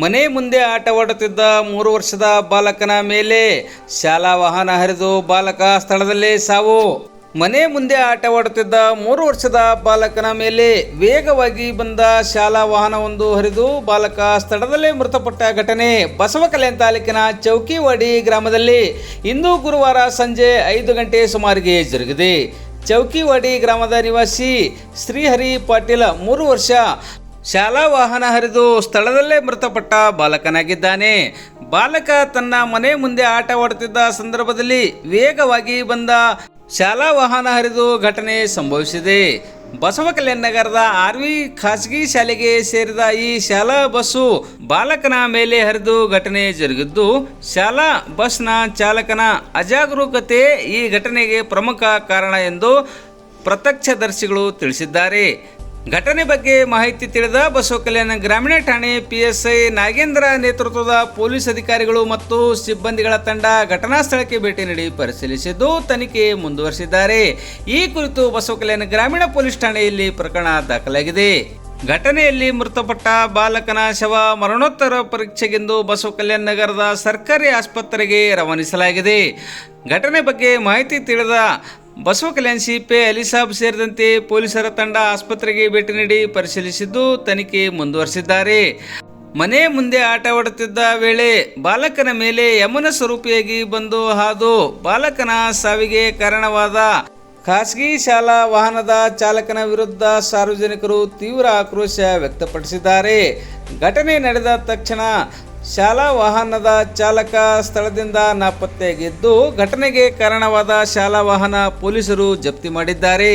ಮನೆ ಮುಂದೆ ಆಟವಾಡುತ್ತಿದ್ದ ಮೂರು ವರ್ಷದ ಬಾಲಕನ ಮೇಲೆ ಶಾಲಾ ವಾಹನ ಹರಿದು ಬಾಲಕ ಸ್ಥಳದಲ್ಲೇ ಸಾವು. ಮನೆ ಮುಂದೆ ಆಟವಾಡುತ್ತಿದ್ದ ಮೂರು ವರ್ಷದ ಬಾಲಕನ ಮೇಲೆ ವೇಗವಾಗಿ ಬಂದ ಶಾಲಾ ವಾಹನವೊಂದು ಹರಿದು ಬಾಲಕ ಸ್ಥಳದಲ್ಲೇ ಮೃತಪಟ್ಟ ಘಟನೆ. ಬಸವಕಲ್ಯಾಣ ತಾಲೂಕಿನ ಚೌಕಿವಾಡಿ ಗ್ರಾಮದಲ್ಲಿ ಇಂದು ಗುರುವಾರ ಸಂಜೆ ಐದು ಗಂಟೆ ಸುಮಾರಿಗೆ ಜರುಗಿದೆ. ಚೌಕಿವಾಡಿ ಗ್ರಾಮದ ನಿವಾಸಿ ಶ್ರೀಹರಿ ಪಾಟೀಲ್ ಮೂರು ವರ್ಷ ಶಾಲಾ ವಾಹನ ಹರಿದು ಸ್ಥಳದಲ್ಲೇ ಮೃತಪಟ್ಟ ಬಾಲಕನಾಗಿದ್ದಾನೆ. ಬಾಲಕ ತನ್ನ ಮನೆ ಮುಂದೆ ಆಟವಾಡುತ್ತಿದ್ದ ಸಂದರ್ಭದಲ್ಲಿ ವೇಗವಾಗಿ ಬಂದ ಶಾಲಾ ವಾಹನ ಹರಿದು ಘಟನೆ ಸಂಭವಿಸಿದೆ. ಬಸವ ಕಲ್ಯಾಣ ನಗರದ ಆರ್ವಿ ಖಾಸಗಿ ಶಾಲೆಗೆ ಸೇರಿದ ಈ ಶಾಲಾ ಬಸ್ಸು ಬಾಲಕನ ಮೇಲೆ ಹರಿದು ಘಟನೆ ಜರುಗಿದ್ದು, ಶಾಲಾ ಬಸ್ನ ಚಾಲಕನ ಅಜಾಗರೂಕತೆ ಈ ಘಟನೆಗೆ ಪ್ರಮುಖ ಕಾರಣ ಎಂದು ಪ್ರತ್ಯಕ್ಷದರ್ಶಿಗಳು ತಿಳಿಸಿದ್ದಾರೆ. ಘಟನೆ ಬಗ್ಗೆ ಮಾಹಿತಿ ತಿಳಿದ ಬಸವ ಕಲ್ಯಾಣ ಗ್ರಾಮೀಣ ಠಾಣೆ ಪಿಎಸ್ಐ ನಾಗೇಂದ್ರ ನೇತೃತ್ವದ ಪೊಲೀಸ್ ಅಧಿಕಾರಿಗಳು ಮತ್ತು ಸಿಬ್ಬಂದಿಗಳ ತಂಡ ಘಟನಾ ಸ್ಥಳಕ್ಕೆ ಭೇಟಿ ನೀಡಿ ಪರಿಶೀಲಿಸಿದ್ದು, ತನಿಖೆ ಮುಂದುವರಿಸಿದ್ದಾರೆ. ಈ ಕುರಿತು ಬಸವ ಕಲ್ಯಾಣ ಗ್ರಾಮೀಣ ಪೊಲೀಸ್ ಠಾಣೆಯಲ್ಲಿ ಪ್ರಕರಣ ದಾಖಲಾಗಿದೆ. ಘಟನೆಯಲ್ಲಿ ಮೃತಪಟ್ಟ ಬಾಲಕನ ಶವ ಮರಣೋತ್ತರ ಪರೀಕ್ಷೆಗೆಂದು ಬಸವ ಕಲ್ಯಾಣ ನಗರದ ಸರ್ಕಾರಿ ಆಸ್ಪತ್ರೆಗೆ ರವಾನಿಸಲಾಗಿದೆ. ಘಟನೆ ಬಗ್ಗೆ ಮಾಹಿತಿ ತಿಳಿದ ಬಸವ ಕಲ್ಯಾಣ ಸಿಪೆ ಅಲಿಸಾಬ್ ಸೇರಿದಂತೆ ಪೊಲೀಸರ ತಂಡ ಆಸ್ಪತ್ರೆಗೆ ಭೇಟಿ ನೀಡಿ ಪರಿಶೀಲಿಸಿದ್ದು ತನಿಖೆ ಮುಂದುವರೆಸಿದ್ದಾರೆ. ಮನೆ ಮುಂದೆ ಆಟವಾಡುತ್ತಿದ್ದ ವೇಳೆ ಬಾಲಕನ ಮೇಲೆ ಯಮನ ಸ್ವರೂಪಿಯಾಗಿ ಬಂದು ಹಾದು ಬಾಲಕನ ಸಾವಿಗೆ ಕಾರಣವಾದ ಖಾಸಗಿ ಶಾಲಾ ವಾಹನದ ಚಾಲಕನ ವಿರುದ್ಧ ಸಾರ್ವಜನಿಕರು ತೀವ್ರ ಆಕ್ರೋಶ ವ್ಯಕ್ತಪಡಿಸಿದ್ದಾರೆ. ಘಟನೆ ನಡೆದ ತಕ್ಷಣ ಶಾಲಾ ವಾಹನದ ಚಾಲಕ ಸ್ಥಳದಿಂದ ನಾಪತ್ತೆಯಾಗಿದ್ದು ಘಟನೆಗೆ ಕಾರಣವಾದ ಶಾಲಾ ವಾಹನ ಪೊಲೀಸರು ಜಪ್ತಿ ಮಾಡಿದ್ದಾರೆ.